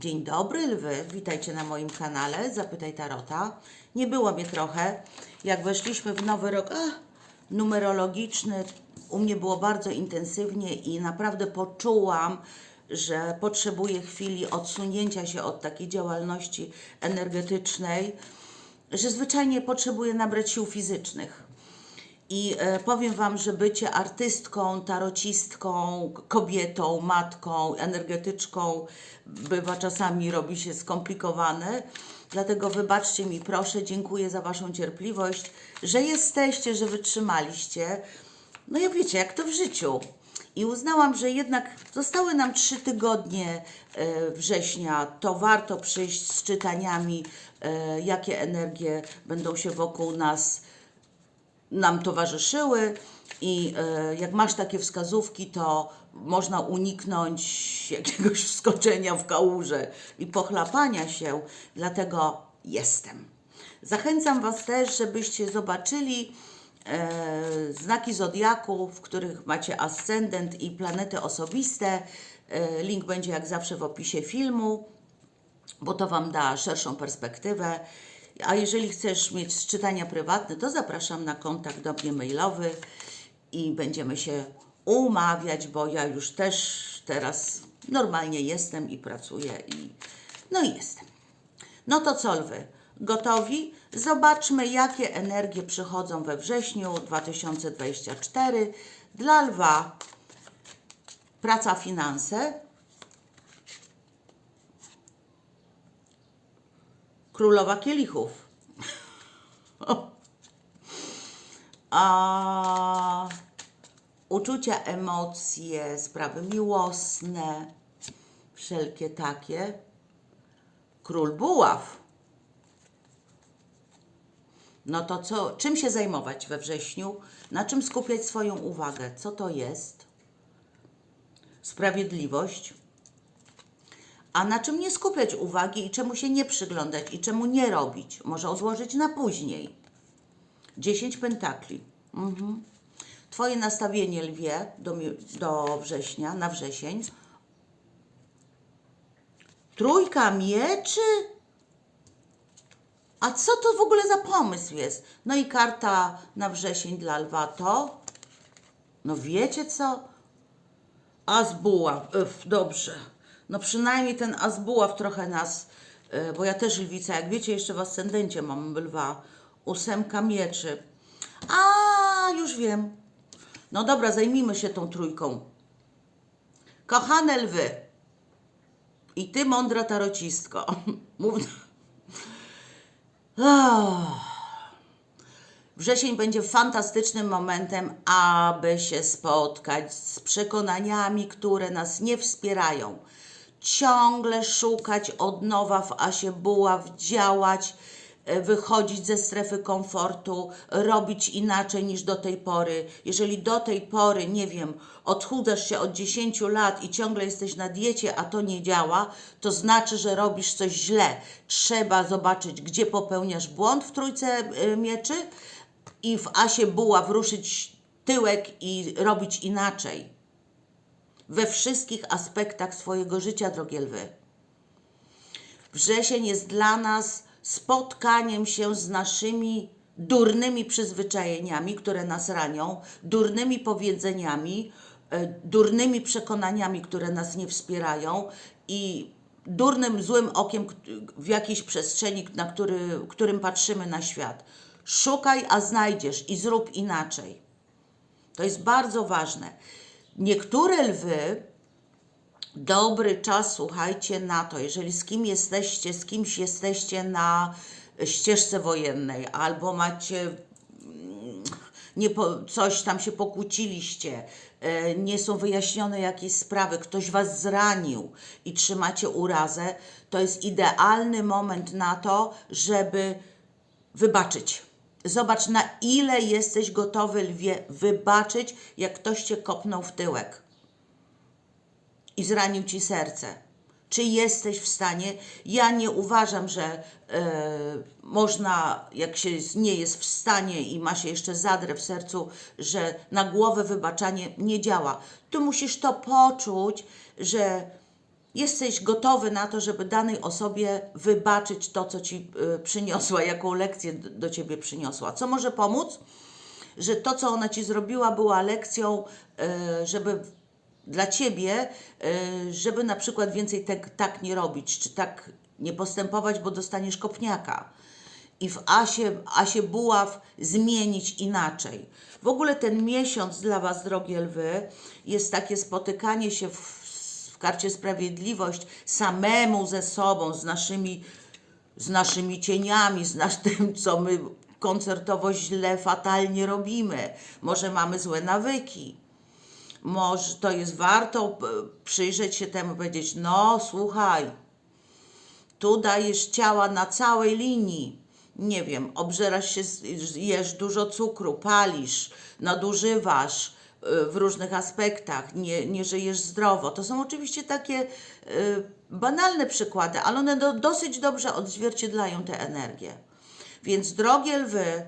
Dzień dobry lwy, witajcie na moim kanale Zapytaj Tarota. Nie było mnie trochę, jak weszliśmy w nowy rok a, numerologiczny, u mnie było bardzo intensywnie i naprawdę poczułam, że potrzebuję chwili odsunięcia się od takiej działalności energetycznej, że zwyczajnie potrzebuję nabrać sił fizycznych. I e, powiem Wam, że bycie artystką, tarocistką, kobietą, matką, energetyczką bywa czasami robi się skomplikowane. Dlatego wybaczcie mi proszę, dziękuję za Waszą cierpliwość, że jesteście, że wytrzymaliście. No ja wiecie, jak to w życiu. I uznałam, że jednak zostały nam trzy tygodnie e, września, to warto przyjść z czytaniami, e, jakie energie będą się wokół nas nam towarzyszyły i e, jak masz takie wskazówki, to można uniknąć jakiegoś wskoczenia w kałużę i pochlapania się, dlatego jestem. Zachęcam Was też, żebyście zobaczyli e, znaki zodiaku, w których macie ascendent i planety osobiste. E, link będzie jak zawsze w opisie filmu bo to Wam da szerszą perspektywę. A jeżeli chcesz mieć czytania prywatne, to zapraszam na kontakt do mnie mailowy i będziemy się umawiać, bo ja już też teraz normalnie jestem i pracuję i no jestem. No to co lwy? Gotowi? Zobaczmy, jakie energie przychodzą we wrześniu 2024 dla lwa. Praca, finanse, Królowa Kielichów. A uczucia, emocje, sprawy miłosne, wszelkie takie. Król Buław. No to co, czym się zajmować we wrześniu? Na czym skupiać swoją uwagę? Co to jest? Sprawiedliwość. A na czym nie skupiać uwagi i czemu się nie przyglądać i czemu nie robić? Może odłożyć na później. 10 pentakli. Mhm. Twoje nastawienie lwie do, do września, na wrzesień. Trójka mieczy? A co to w ogóle za pomysł jest? No i karta na wrzesień dla lwa to? No wiecie co? Azbuław, Uf, dobrze. No przynajmniej ten Azbuław trochę nas, y, bo ja też lwica, jak wiecie, jeszcze w ascendencie mam lwa. Ósemka mieczy. A, już wiem. No dobra, zajmijmy się tą trójką. Kochane lwy. I ty, mądra tarocistko. Mów... Ah. Wrzesień będzie fantastycznym momentem, aby się spotkać z przekonaniami, które nas nie wspierają. Ciągle szukać od nowa w Asie Buław, działać, e, wychodzić ze strefy komfortu, robić inaczej niż do tej pory. Jeżeli do tej pory, nie wiem, odchudzasz się od 10 lat i ciągle jesteś na diecie, a to nie działa, to znaczy, że robisz coś źle. Trzeba zobaczyć, gdzie popełniasz błąd w trójce e, mieczy i w Asie Buław ruszyć tyłek i robić inaczej. We wszystkich aspektach swojego życia, drogie lwy. Wrzesień jest dla nas spotkaniem się z naszymi durnymi przyzwyczajeniami, które nas ranią, durnymi powiedzeniami, e, durnymi przekonaniami, które nas nie wspierają i durnym, złym okiem w jakiejś przestrzeni, na który, którym patrzymy na świat. Szukaj, a znajdziesz i zrób inaczej. To jest bardzo ważne. Niektóre lwy dobry czas, słuchajcie, na to, jeżeli z kim jesteście, z kimś jesteście na ścieżce wojennej, albo macie mm, nie po, coś tam się pokłóciliście, e, nie są wyjaśnione jakieś sprawy, ktoś was zranił i trzymacie urazę, to jest idealny moment na to, żeby wybaczyć. Zobacz, na ile jesteś gotowy, lwie, wybaczyć, jak ktoś cię kopnął w tyłek i zranił ci serce. Czy jesteś w stanie? Ja nie uważam, że e, można, jak się nie jest w stanie i ma się jeszcze zadrę w sercu, że na głowę wybaczanie nie działa. Ty musisz to poczuć, że jesteś gotowy na to, żeby danej osobie wybaczyć to, co ci y, przyniosła, jaką lekcję do ciebie przyniosła. Co może pomóc? Że to, co ona ci zrobiła, była lekcją, y, żeby dla ciebie, y, żeby na przykład więcej tak, tak nie robić, czy tak nie postępować, bo dostaniesz kopniaka. I w Asie, Asie Buław zmienić inaczej. W ogóle ten miesiąc dla Was, drogie lwy, jest takie spotykanie się w karcie Sprawiedliwość samemu ze sobą, z naszymi, z naszymi cieniami, z nas tym, co my koncertowo źle, fatalnie robimy. Może mamy złe nawyki może to jest warto p- przyjrzeć się temu, powiedzieć, no słuchaj, tu dajesz ciała na całej linii. Nie wiem, obżerasz się, jesz dużo cukru, palisz, nadużywasz w różnych aspektach, nie, nie żyjesz zdrowo. To są oczywiście takie y, banalne przykłady, ale one do, dosyć dobrze odzwierciedlają tę energię. Więc drogie lwy,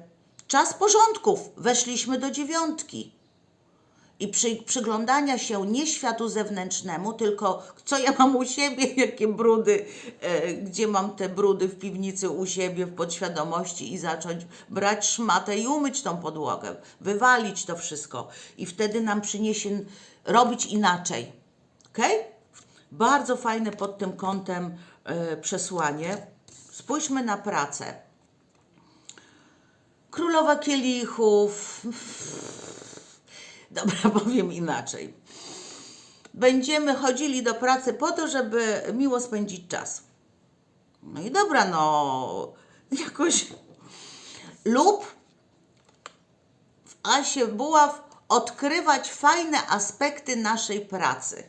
czas porządków. Weszliśmy do dziewiątki i przy, przyglądania się nie światu zewnętrznemu, tylko co ja mam u siebie, jakie brudy, e, gdzie mam te brudy w piwnicy u siebie w podświadomości i zacząć brać szmatę i umyć tą podłogę, wywalić to wszystko i wtedy nam przyniesie robić inaczej. Ok? Bardzo fajne pod tym kątem e, przesłanie. Spójrzmy na pracę. Królowa kielichów, Dobra, powiem inaczej. Będziemy chodzili do pracy po to, żeby miło spędzić czas. No i dobra, no jakoś. Lub w Asie Buław odkrywać fajne aspekty naszej pracy.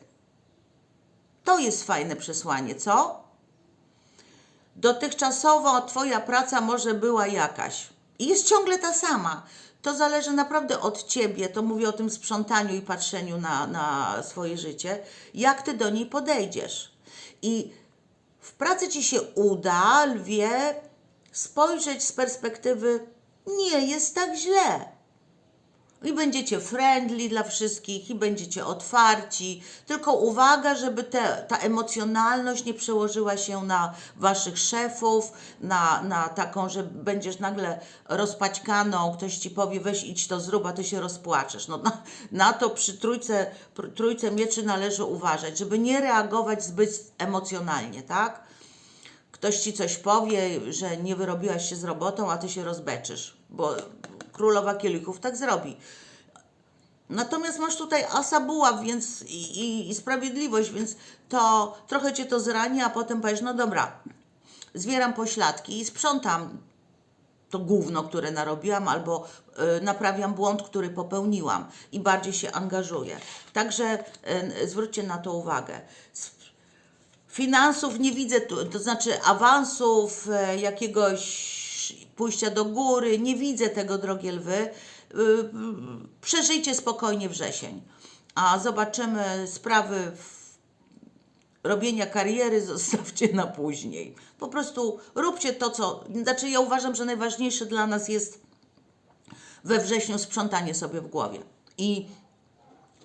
To jest fajne przesłanie, co? Dotychczasowo Twoja praca może była jakaś i jest ciągle ta sama. To zależy naprawdę od Ciebie, to mówię o tym sprzątaniu i patrzeniu na, na swoje życie, jak Ty do niej podejdziesz. I w pracy Ci się uda, lwie, spojrzeć z perspektywy nie jest tak źle. I będziecie friendly dla wszystkich, i będziecie otwarci. Tylko uwaga, żeby te, ta emocjonalność nie przełożyła się na waszych szefów, na, na taką, że będziesz nagle rozpaćkaną, ktoś ci powie, weź idź to zrób, a ty się rozpłaczesz. No, na, na to przy trójce, trójce mieczy należy uważać, żeby nie reagować zbyt emocjonalnie, tak? ktoś ci coś powie, że nie wyrobiłaś się z robotą, a ty się rozbeczysz, bo królowa kielichów tak zrobi. Natomiast masz tutaj asa buław więc i, i, i sprawiedliwość, więc to trochę cię to zrani, a potem powiesz, no dobra, zbieram pośladki i sprzątam to gówno, które narobiłam, albo y, naprawiam błąd, który popełniłam i bardziej się angażuję. Także y, zwróćcie na to uwagę. Finansów nie widzę, tu, to znaczy awansów, e, jakiegoś pójścia do góry, nie widzę tego, drogie lwy. Y, Przeżyjcie spokojnie wrzesień, a zobaczymy sprawy robienia kariery zostawcie na później. Po prostu róbcie to, co. Znaczy, ja uważam, że najważniejsze dla nas jest we wrześniu sprzątanie sobie w głowie i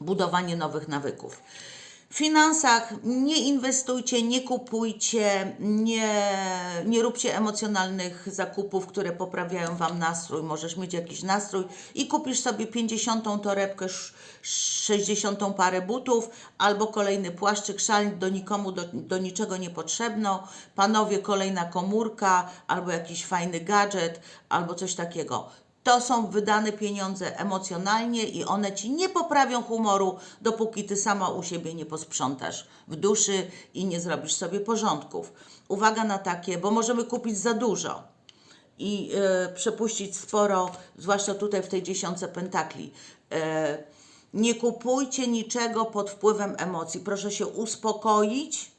budowanie nowych nawyków. W finansach nie inwestujcie, nie kupujcie, nie, nie róbcie emocjonalnych zakupów, które poprawiają Wam nastrój. Możesz mieć jakiś nastrój i kupisz sobie 50 torebkę, sz- 60 parę butów albo kolejny płaszczyk, szal do nikomu, do, do niczego niepotrzebno. Panowie, kolejna komórka albo jakiś fajny gadżet albo coś takiego. To są wydane pieniądze emocjonalnie i one ci nie poprawią humoru, dopóki ty sama u siebie nie posprzątasz w duszy i nie zrobisz sobie porządków. Uwaga na takie, bo możemy kupić za dużo i e, przepuścić sporo, zwłaszcza tutaj w tej dziesiątce pentakli. E, nie kupujcie niczego pod wpływem emocji. Proszę się uspokoić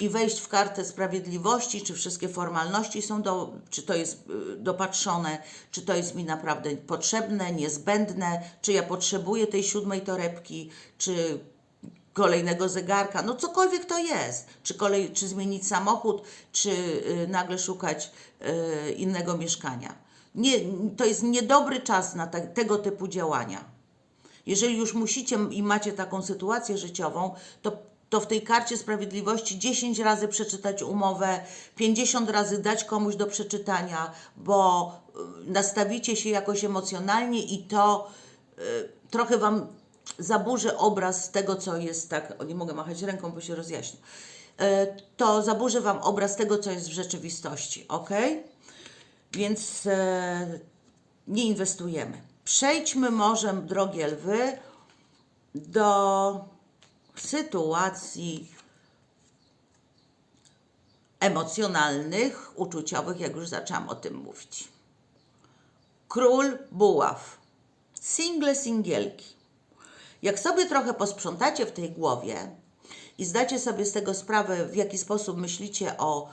i wejść w kartę sprawiedliwości, czy wszystkie formalności są do, czy to jest y, dopatrzone, czy to jest mi naprawdę potrzebne, niezbędne, czy ja potrzebuję tej siódmej torebki, czy kolejnego zegarka, no cokolwiek to jest, czy, kolej, czy zmienić samochód, czy y, nagle szukać y, innego mieszkania. Nie, to jest niedobry czas na te, tego typu działania. Jeżeli już musicie i macie taką sytuację życiową, to to w tej karcie sprawiedliwości 10 razy przeczytać umowę, 50 razy dać komuś do przeczytania, bo y, nastawicie się jakoś emocjonalnie i to y, trochę Wam zaburzy obraz tego, co jest tak. O, nie mogę machać ręką, bo się rozjaśni. Y, To zaburzy Wam obraz tego, co jest w rzeczywistości, ok? Więc e, nie inwestujemy. Przejdźmy może, drogie lwy, do sytuacji emocjonalnych, uczuciowych, jak już zaczęłam o tym mówić. Król buław. Single, singielki. Jak sobie trochę posprzątacie w tej głowie i zdacie sobie z tego sprawę, w jaki sposób myślicie o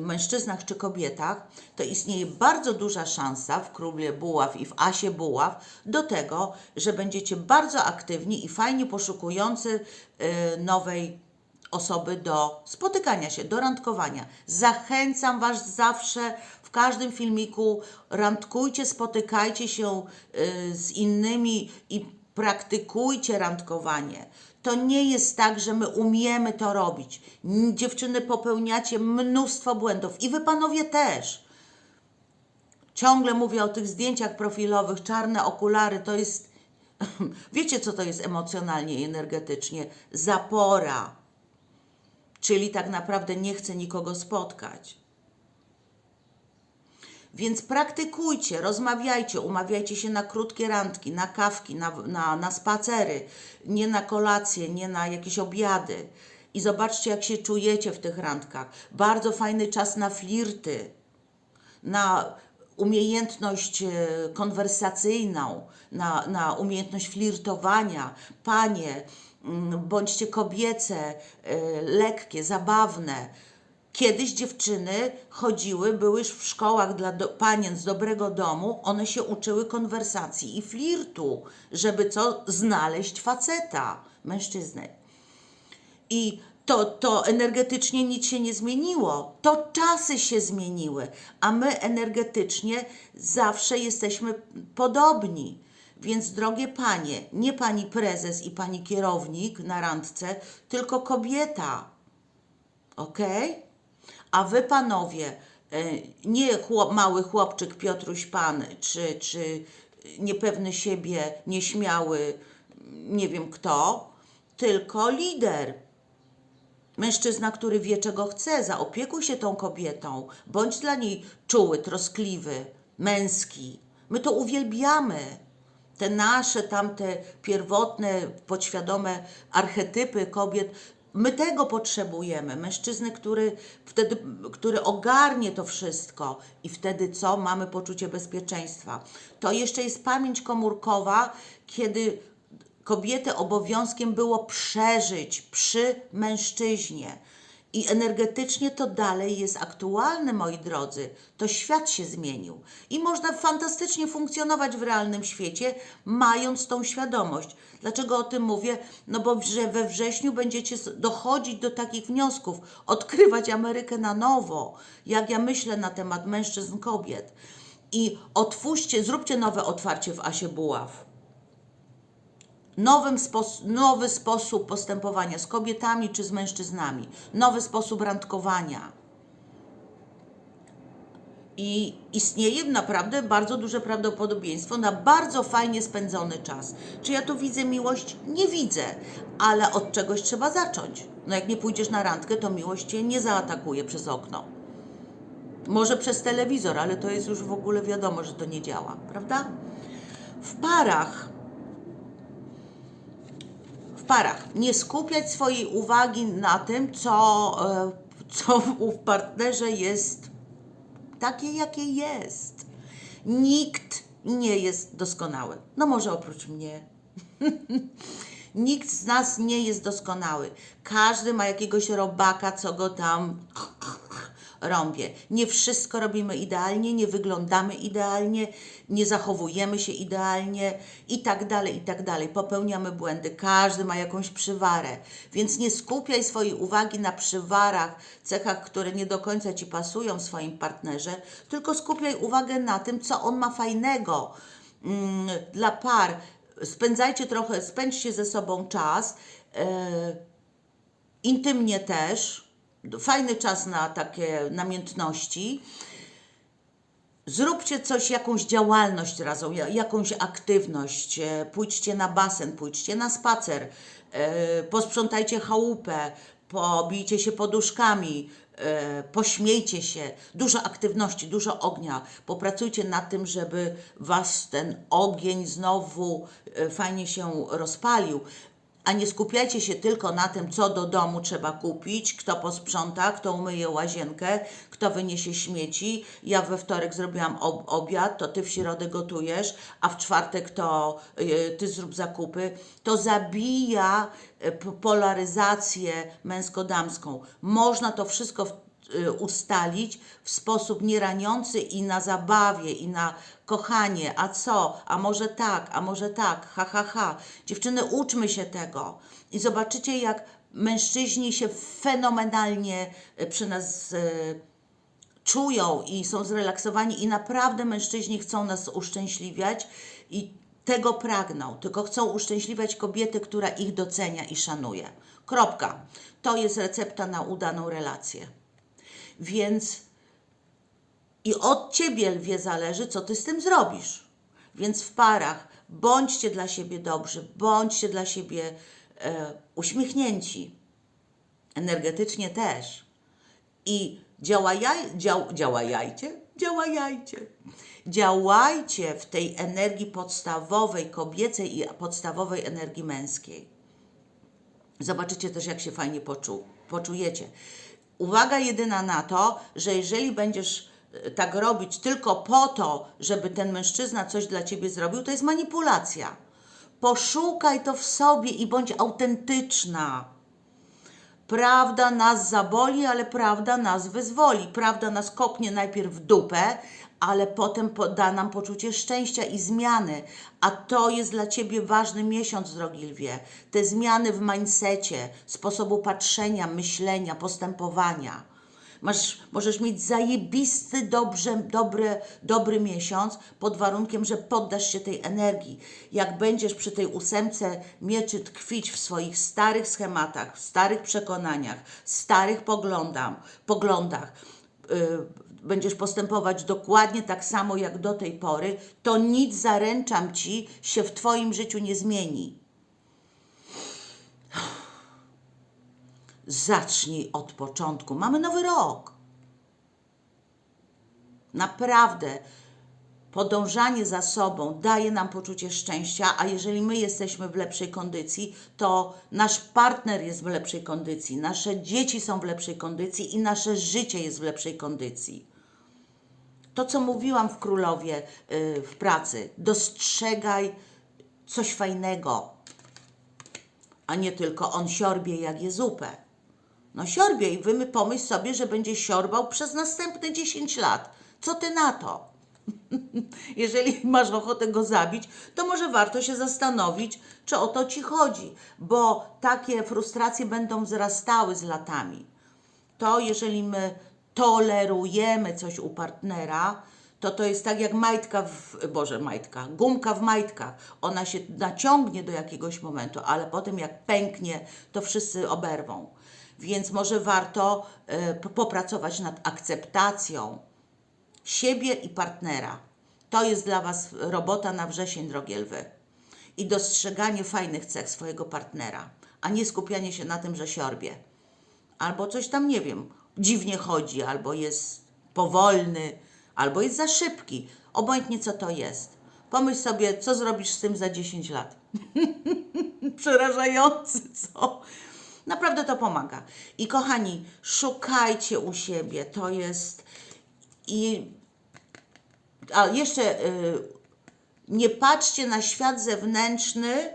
mężczyznach czy kobietach, to istnieje bardzo duża szansa w Królu Buław i w Asie Buław do tego, że będziecie bardzo aktywni i fajnie poszukujący y, nowej osoby do spotykania się, do randkowania. Zachęcam Was zawsze w każdym filmiku, randkujcie, spotykajcie się y, z innymi i praktykujcie randkowanie. To nie jest tak, że my umiemy to robić. Dziewczyny popełniacie mnóstwo błędów i Wy panowie też. Ciągle mówię o tych zdjęciach profilowych, czarne okulary, to jest. Wiecie, co to jest emocjonalnie i energetycznie? Zapora. Czyli tak naprawdę nie chce nikogo spotkać. Więc praktykujcie, rozmawiajcie, umawiajcie się na krótkie randki, na kawki, na, na, na spacery, nie na kolacje, nie na jakieś obiady. I zobaczcie, jak się czujecie w tych randkach. Bardzo fajny czas na flirty, na umiejętność e, konwersacyjną, na, na umiejętność flirtowania. Panie, mm, bądźcie kobiece, e, lekkie, zabawne. Kiedyś dziewczyny chodziły, były już w szkołach dla do, panien z dobrego domu, one się uczyły konwersacji i flirtu, żeby co? Znaleźć faceta, mężczyznę. I to, to energetycznie nic się nie zmieniło. To czasy się zmieniły, a my energetycznie zawsze jesteśmy podobni. Więc, drogie panie, nie pani prezes i pani kierownik na randce, tylko kobieta. Ok? A wy panowie, e, nie chłop, mały chłopczyk Piotruś Pan, czy, czy niepewny siebie, nieśmiały, nie wiem kto, tylko lider. Mężczyzna, który wie, czego chce, zaopiekuj się tą kobietą, bądź dla niej czuły, troskliwy, męski. My to uwielbiamy. Te nasze, tamte pierwotne, podświadome archetypy kobiet, my tego potrzebujemy. Mężczyzny, który wtedy, który ogarnie to wszystko i wtedy co? Mamy poczucie bezpieczeństwa. To jeszcze jest pamięć komórkowa, kiedy kobiety obowiązkiem było przeżyć przy mężczyźnie. I energetycznie to dalej jest aktualne, moi drodzy. To świat się zmienił. I można fantastycznie funkcjonować w realnym świecie, mając tą świadomość. Dlaczego o tym mówię? No bo że we wrześniu będziecie dochodzić do takich wniosków, odkrywać Amerykę na nowo, jak ja myślę na temat mężczyzn, kobiet. I otwórzcie, zróbcie nowe otwarcie w Asie Buław nowym spos- nowy sposób postępowania z kobietami czy z mężczyznami, nowy sposób randkowania. I istnieje naprawdę bardzo duże prawdopodobieństwo na bardzo fajnie spędzony czas. Czy ja tu widzę miłość? Nie widzę, ale od czegoś trzeba zacząć. No jak nie pójdziesz na randkę, to miłość cię nie zaatakuje przez okno. Może przez telewizor, ale to jest już w ogóle wiadomo, że to nie działa, prawda? W parach parach. Nie skupiać swojej uwagi na tym, co, e, co w partnerze jest takie, jakie jest. Nikt nie jest doskonały. No może oprócz mnie. Nikt z nas nie jest doskonały. Każdy ma jakiegoś robaka, co go tam rąbie. Nie wszystko robimy idealnie, nie wyglądamy idealnie, nie zachowujemy się idealnie i tak dalej, i tak dalej. Popełniamy błędy. Każdy ma jakąś przywarę. Więc nie skupiaj swojej uwagi na przywarach, cechach, które nie do końca Ci pasują w swoim partnerze, tylko skupiaj uwagę na tym, co on ma fajnego. Mm, dla par spędzajcie trochę, spędźcie ze sobą czas. e, intymnie też. Fajny czas na takie namiętności. Zróbcie coś, jakąś działalność razem, ja- jakąś aktywność. e, Pójdźcie na basen, pójdźcie na spacer, e, posprzątajcie chałupę, pobijcie się poduszkami, e, pośmiejcie się. Dużo aktywności, dużo ognia. Popracujcie nad tym, żeby was ten ogień znowu fajnie się rozpalił. A nie skupiajcie się tylko na tym, co do domu trzeba kupić, kto posprząta, kto umyje łazienkę, kto wyniesie śmieci. Ja we wtorek zrobiłam ob obiad, to ty w środę gotujesz, a w czwartek to y, ty zrób zakupy. To zabija y, polaryzację męsko-damską. Można to wszystko ustalić w sposób nieraniący i na zabawie, i na kochanie, a co, a może tak, a może tak, ha, ha, ha. Dziewczyny, uczmy się tego i zobaczycie, jak mężczyźni się fenomenalnie y, przy nas y, czują i są zrelaksowani i naprawdę mężczyźni chcą nas uszczęśliwiać i tego pragną, tylko chcą uszczęśliwiać kobietę, która ich docenia i szanuje. Kropka. To jest recepta na udaną relację. Więc i od ciebie, lwie, zależy, co ty z tym zrobisz. Więc w parach bądźcie dla siebie dobrzy, bądźcie dla siebie e, uśmiechnięci. Energetycznie też. I działajaj, dział, działajajcie, działajajcie. Działajcie w tej energii podstawowej, kobiecej i podstawowej energii męskiej. Zobaczycie też, jak się fajnie poczu, poczujecie. Uwaga jedyna na to, że jeżeli będziesz e, tak robić tylko po to, żeby ten mężczyzna coś dla ciebie zrobił, to jest manipulacja. Poszukaj to w sobie i bądź autentyczna. Prawda nas zaboli, ale prawda nas wyzwoli. Prawda nas kopnie najpierw w dupę, ale potem po- da nam poczucie szczęścia i zmiany. A to jest dla Ciebie ważny miesiąc, drogi lwie. Te zmiany w mindsetie, sposobu patrzenia, myślenia, postępowania. Masz, możesz mieć zajebisty, dobrze, dobry, dobry miesiąc pod warunkiem, że poddasz się tej energii. Jak będziesz przy tej ósemce mieczy tkwić w swoich starych schematach, w starych przekonaniach, starych poglądam, poglądach, yy, będziesz postępować dokładnie tak samo jak do tej pory, to nic, zaręczam Ci, się w Twoim życiu nie zmieni. Zacznij od początku. Mamy nowy rok. Naprawdę podążanie za sobą daje nam poczucie szczęścia, a jeżeli my jesteśmy w lepszej kondycji, to nasz partner jest w lepszej kondycji, nasze dzieci są w lepszej kondycji i nasze życie jest w lepszej kondycji. To, co mówiłam w Królowie yy, w pracy, dostrzegaj coś fajnego, a nie tylko on siorbie jak je zupę. No siorbie i wy pomyśl sobie, że będzie siorbał przez następne 10 lat. Co ty na to? Jeżeli masz ochotę go zabić, to może warto się zastanowić, czy o to ci chodzi, bo takie frustracje będą wzrastały z latami. To jeżeli my tolerujemy coś u partnera, to to jest tak jak majtka w, Boże, majtka, gumka w majtkach. Ona się naciągnie do jakiegoś momentu, ale potem jak pęknie, to wszyscy oberwą. Więc może warto p- popracować nad akceptacją siebie i partnera. To jest dla Was robota na wrzesień, drogie lwy. I dostrzeganie fajnych cech swojego partnera, a nie skupianie się na tym, że siorbie. Albo coś tam, nie wiem, dziwnie chodzi, albo jest powolny, albo jest za szybki. Obojętnie co to jest. Pomyśl sobie, co zrobisz z tym za 10 lat. Przerażające, co? Naprawdę to pomaga. I kochani, szukajcie u siebie. To jest. I a jeszcze y, nie patrzcie na świat zewnętrzny,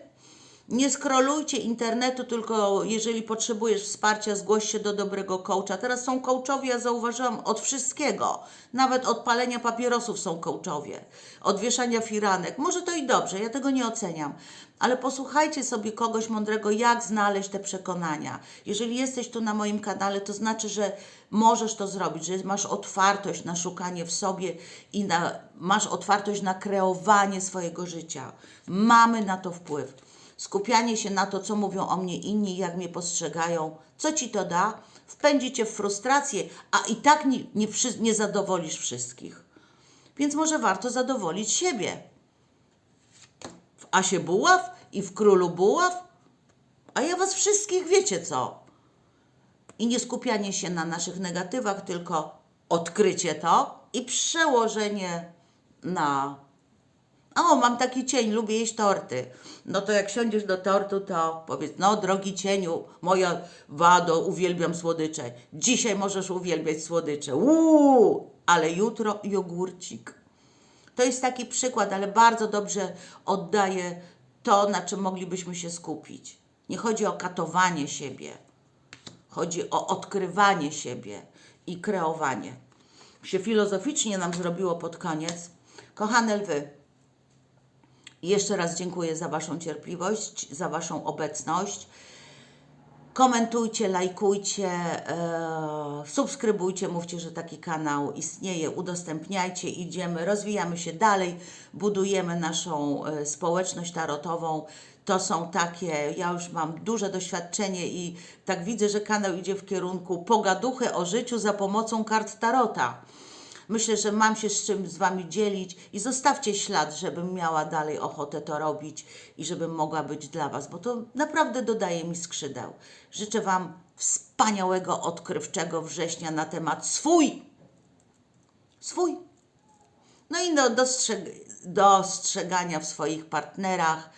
nie skrolujcie internetu, tylko jeżeli potrzebujesz wsparcia, zgłoś się do dobrego coacha. Teraz są coachowie, ja zauważyłam, od wszystkiego. Nawet od palenia papierosów są coachowie, od wieszania firanek. Może to i dobrze, ja tego nie oceniam. Ale posłuchajcie sobie kogoś mądrego, jak znaleźć te przekonania. Jeżeli jesteś tu na moim kanale, to znaczy, że możesz to zrobić, że masz otwartość na szukanie w sobie i na, masz otwartość na kreowanie swojego życia. Mamy na to wpływ. Skupianie się na to, co mówią o mnie inni, jak mnie postrzegają, co ci to da, wpędzi cię w frustrację, a i tak nie, nie, nie zadowolisz wszystkich. Więc może warto zadowolić siebie. W Asie Buław i w Królu Buław, a ja was wszystkich wiecie co. I nie skupianie się na naszych negatywach, tylko odkrycie to i przełożenie na. O, mam taki cień, lubię jeść torty. No to jak siądziesz do tortu, to powiedz, no drogi cieniu, moja wado, uwielbiam słodycze. Dzisiaj możesz uwielbiać słodycze. Uuu, ale jutro jogurcik. To jest taki przykład, ale bardzo dobrze oddaje to, na czym moglibyśmy się skupić. Nie chodzi o katowanie siebie. Chodzi o odkrywanie siebie i kreowanie. Się filozoficznie nam zrobiło pod koniec. Kochane lwy, jeszcze raz dziękuję za Waszą cierpliwość, za Waszą obecność. Komentujcie, lajkujcie, e, subskrybujcie, mówcie, że taki kanał istnieje, udostępniajcie, idziemy, rozwijamy się dalej, budujemy naszą e, społeczność tarotową. To są takie, ja już mam duże doświadczenie i tak widzę, że kanał idzie w kierunku pogaduchy o życiu za pomocą kart tarota. Myślę, że mam się z czym z Wami dzielić i zostawcie ślad, żebym miała dalej ochotę to robić i żebym mogła być dla Was, bo to naprawdę dodaje mi skrzydeł. Życzę Wam wspaniałego, odkrywczego września na temat swój. Swój. No i do dostrzeg- dostrzegania w swoich partnerach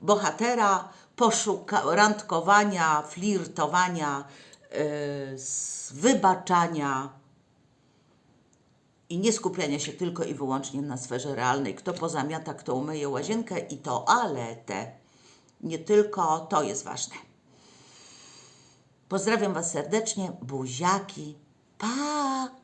bohatera, poszuka- randkowania, flirtowania, yy, wybaczania i nie skupiania się tylko i wyłącznie na sferze realnej. Kto pozamiata, kto umyje łazienkę i toaletę. Nie tylko to jest ważne. Pozdrawiam Was serdecznie, buziaki, pa!